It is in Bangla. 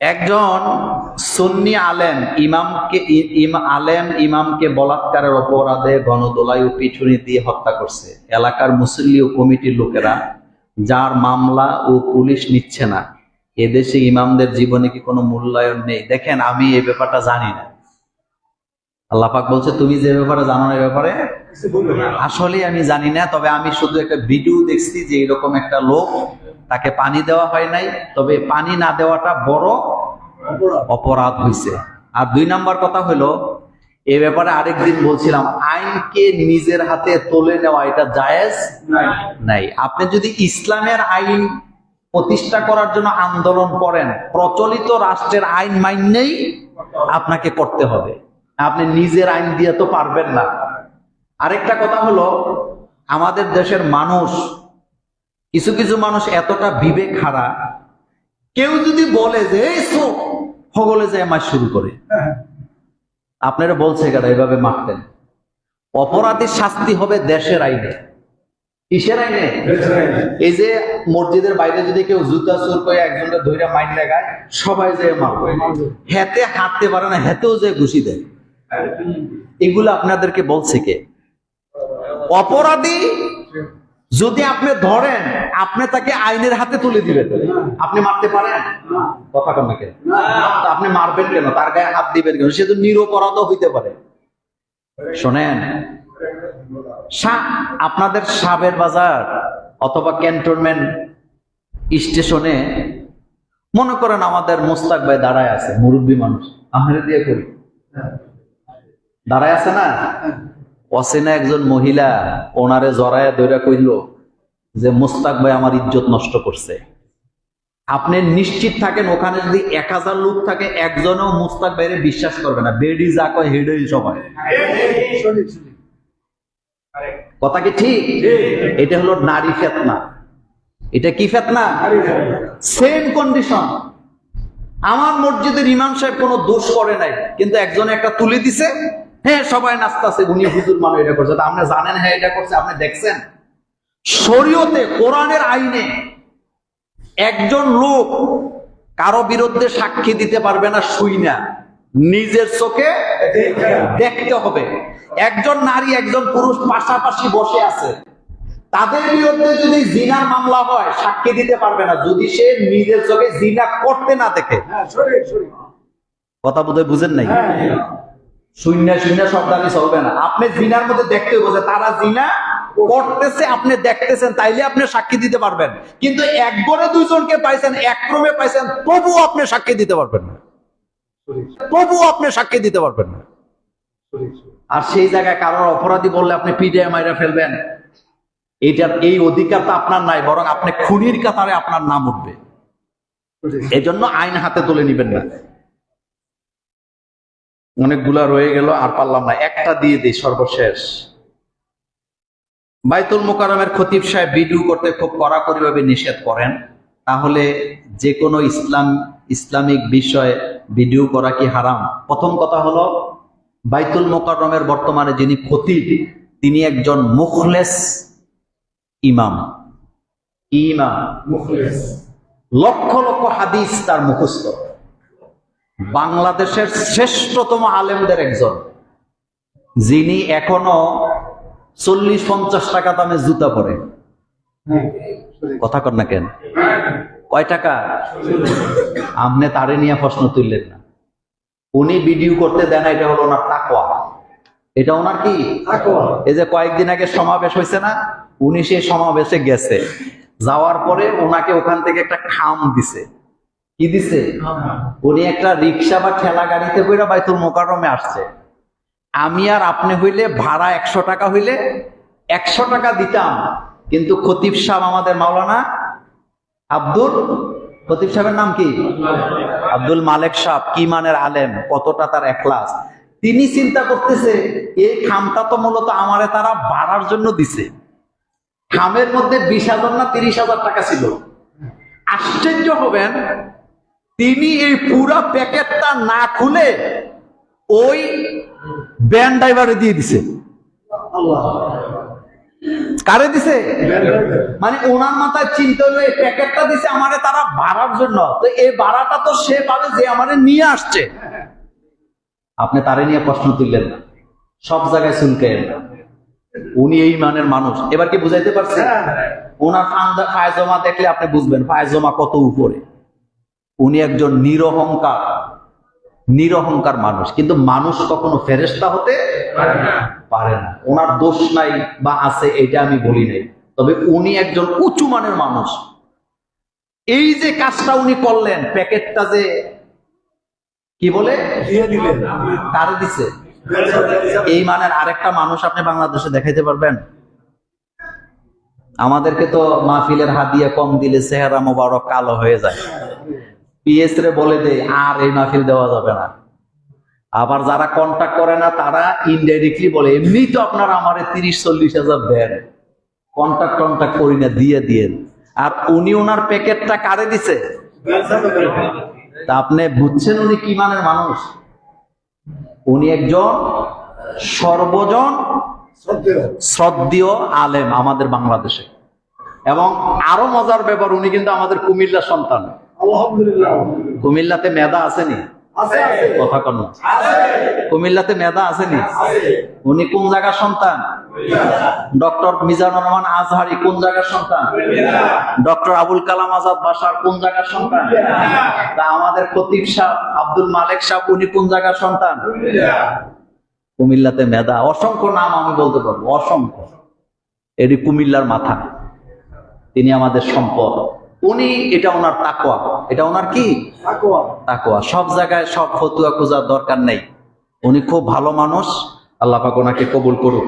একজন সুন্নি আলেম, ইমামকে আলেম ইমামকে বলাৎকারের অপরাধে গণদোলাই ও পিছুনি দিয়ে হত্যা করছে। এলাকার মুসল্লি ও কমিটির লোকেরা, যার মামলা ও পুলিশ নিচ্ছে না। এদেশে ইমামদের জীবনে কি কোনো মূল্যায়ন নেই? দেখেন, আমি এই ব্যাপারটা জানি না। আল্লাপাক বলছে, তুমি যে ব্যাপারে জানো না ব্যাপারে? আসলে আমি জানি না, তবে আমি শুধু একটা ভিডিও দেখছি যে এরকম একটা লোক তাকে পানি দেওয়া হয় নাই তবে পানি না দেওয়াটা বড় অপরাধ হয়েছে আর দুই নাম্বার কথা হলো এ ব্যাপারে আরেকদিন বলছিলাম আইনকে নিজের হাতে তুলে নেওয়া এটা জায়েজ? নাই। আপনি যদি ইসলামের আইন প্রতিষ্ঠা করার জন্য আন্দোলন করেন প্রচলিত রাষ্ট্রের আইন মাইনেই আপনাকে করতে হবে। আপনি নিজের আইন দিয়ে তো পারবেন না। আরেকটা কথা হলো আমাদের দেশের মানুষ কিছু কিছু মানুষ এতটা বিবেক হারা কেউ যদি বলে যে এই সো হগলে যায় মাস শুরু করে। আপনারা বলছে কেন এভাবে মারতেন। অপরাধীর শাস্তি হবে দেশের আইনে। কিসের আইনে? এই যে মসজিদের বাইরে যদি কেউ জুতা চুর করে একজনকে ধৈর্য মাইন লাগায় সবাই যে মারবে। হেতে হাঁটতে পারে না হেতেও যে ঘুষি দেয়। এগুলো আপনাদেরকে বলছে কে? অপরাধী যদি আপনি ধরেন, আপনি তাকে আইনের হাতে তুলে দিবেন, আপনি মারতে পারেন? কথা কন কেন? আপনি মারবেন কেন? তার গায়ে হাত দিবেন কেন? সে তো নিরপরাধও হইতে পারে। শোনেন আপনাদের সাবের বাজার অথবা ক্যান্টনমেন্ট স্টেশনে মনে করেন আমাদের মোস্তাক ভাই দাঁড়ায় আছে, মুরব্বী মানুষ। আমরা দিয়ে করি। দাঁড়ায় আছে না? অচেনা একজন মহিলা ওনারে জড়ায় দৈরা কইল যে, মোস্তাক ভাই আমার ইজ্জত নষ্ট করছে। আপনি নিশ্চিত থাকেন ওখানে যদি এক হাজার লোক থাকে, একজনও মুস্তাক ভাইরে বিশ্বাস করবে না। বেডি যা কয় হেডেই সবাই। কথা কি ঠিক? এটা হলো নারী ফেতনা। এটা কি ফেতনা? সেম কন্ডিশন আমার মসজিদের ইমাম সাহেব কোনো দোষ করে নাই, কিন্তু একজনে একটা তুলে দিছে হ্যাঁ সবাই নাচতেছে উনি হুজুর মানুষ এটা করছে। আপনি জানেন হ্যাঁ এটা করছে আপনি দেখছেন? শরীয়তে কোরআনের আইনে একজন লোক কারও বিরুদ্ধে সাক্ষী দিতে পারবে না শুই না। নিজের চোখে দেখতে হবে। একজন নারী একজন পুরুষ পাশাপাশি বসে আছে। তাদের বিরুদ্ধে যদি জিনার মামলা হয় সাক্ষী দিতে পারবে না। যদি সে নিজের চোখে জিনা করতে না দেখে। কথা বোধহয় বুঝেন নাই? শূন্য শূন্য শব্দানি চলবে না। আপনি জিনার মধ্যে দেখতে বোঝে তারা জিনা করতেছে, আপনি দেখতেছেন, তাইলে আপনি সাক্ষী দিতে পারবেন। কিন্তু এক গড়ে দুইজনকে পাইছেন এক ক্রমে পাইছেন তবু আপনি সাক্ষী দিতে পারবেন না। তবু আপনি সাক্ষী দিতে পারবেন না। আর সেই জায়গায় কারোর অপরাধী বললে আপনি পিডিএ মাইরা ফেলবেন। এইটার এই অধিকার তো আপনার নাই, বরং আপনি খুনির কাতারে আপনার নাম উঠবে। এজন্য আইন হাতে তুলে নিবেন না। অনেকগুলা রয়ে গেল আর পারলাম না। একটা দিয়ে দিই সর্বশেষ। বাইতুল মোকারমের খতিব সাহেব ভিডিও করতে খুব কড়াকড়ি ভাবে নিষেধ করেন। তাহলে যে কোনো ইসলাম ইসলামিক বিষয়ে ভিডিও করা কি হারাম? প্রথম কথা হলো বাইতুল মোকারমের বর্তমানে যিনি খতিব তিনি একজন মুখলেস ইমাম। ইমাম। লক্ষ লক্ষ হাদিস তার মুখস্থ। বাংলাদেশের শ্রেষ্ঠতম আলেমদের একজন। যিনি এখনও চল্লিশ পঞ্চাশ টাকা দামে জুতা পরে। কথা কর না কেন? কয় টাকা? আপনি তারে নিয়ে প্রশ্ন তুললেন না। উনি ভিডিও করতে দেন এটা হলো ওনার তাকওয়া। এটা ওনার কি? এই যে কয়েকদিন আগে সমাবেশ হয়েছে না উনি সেই সমাবেশে গেছে। যাওয়ার পরে ওনাকে ওখান থেকে একটা খাম দিছে। কি দিছে? উনি একটা রিক্সা বা ঠেলা গাড়িতে করে বাইতুল মোকারমে আসছে। আমি আর আপনি হইলে ভাড়া একশো টাকা হইলে একশো টাকা দিতাম। কিন্তু খতিব সাহেব আমাদের মাওলানা আব্দুল খতিব সাহেবের নাম কি? আব্দুল মালেক সাহেব কি মানের আলেম কতটা তার এখলাস। তিনি চিন্তা করতেছে এই খামটা তো মূলত আমারে তারা ভাড়ার জন্য দিছে। খামের মধ্যে বিশ হাজার না তিরিশ হাজার টাকা ছিল। আশ্চর্য হবেন তিনি এই পুরা প্যাকেটটা না খুলে ওই ব্যান ড্রাইভারে দিয়ে দিছে। কারে দিছে? মানে ওনার মাথায় চিন্তা হলো এই প্যাকেটটা দিছে আমারে তারা ভাড়ার জন্য। তো এই ভাড়াটা তো সে পাবে যে আমারে নিয়ে আসছে। আপনি তারে নিয়ে প্রশ্ন তুললেন না। সব জায়গায় চুলকাইয়েন না উনি এই মানের মানুষ। এবার কি বুঝাইতে পারছেন ওনার ফান্দা ফায়জমা দেখলে আপনি বুঝবেন ফায়জমা কত উপরে। উনি একজন নিরহংকার নিরহংকার মানুষ। কিন্তু মানুষ কখনো ফেরেস্তা হতে পারে না। ওনার দোষ নাই বা আছে এটা আমি বলি নাই। তবে উনি একজন উঁচু মানের মানুষ। এই যে কাজটা উনি করলেন প্যাকেটটা যে কি বলে? দিয়ে দিলেন। কারে দিছে? এই মানের আরেকটা মানুষ আপনি বাংলাদেশে দেখাইতে পারবেন। আমাদেরকে তো মাহফিলের হাদিয়া কম দিলে চেহারা মোবারক কালো হয়ে যায়। পিএস রে বলে দেয়, আর এই মাহফিল দেওয়া যাবে না। আবার যারা কন্টাক্ট করে না, তারা ইনডাইরেক্টলি বলে এমনি তো আপনারা আমারে তিরিশ, চল্লিশ হাজার দেন। কন্টাক্ট কন্টাক্ট করি না, দিয়ে দিয়েন। আর উনি ওনার প্যাকেটটা কারে দিছে? তা আপনি বুঝছেন উনি কি মানের মানুষ? উনি একজন সর্বজন শ্রদ্ধীয় আলেম আমাদের বাংলাদেশে। এবং আরও মজার ব্যাপার, উনি কিন্তু আমাদের কুমিল্লার সন্তান। কুমিল্লাতে মেধা আসেনি? কথা কন। কুমিল্লাতে মেধা আসেনি? উনি কোন জায়গার সন্তান? ডক্টর মিজানুর রহমান আজহারি কোন জায়গার সন্তান? ডক্টর আবুল কালাম আজাদ বাসার কোন জায়গার সন্তান? তা আমাদের খতিব সাহ আব্দুল মালিক সাহ উনি কোন জায়গার সন্তান? কুমিল্লাতে মেধা। অসংখ্য নাম আমি বলতে পারব অসংখ্য। এটি কুমিল্লার মাথা। তিনি আমাদের সম্পদ। উনি এটা ওনার তাকোয়া এটা ওনার কি? তাকোয়া সব জায়গায় সব ফতুয়া খোঁজার দরকার নেই। উনি খুব ভালো মানুষ। আল্লাহ পাক ওনাকে কবুল করুক।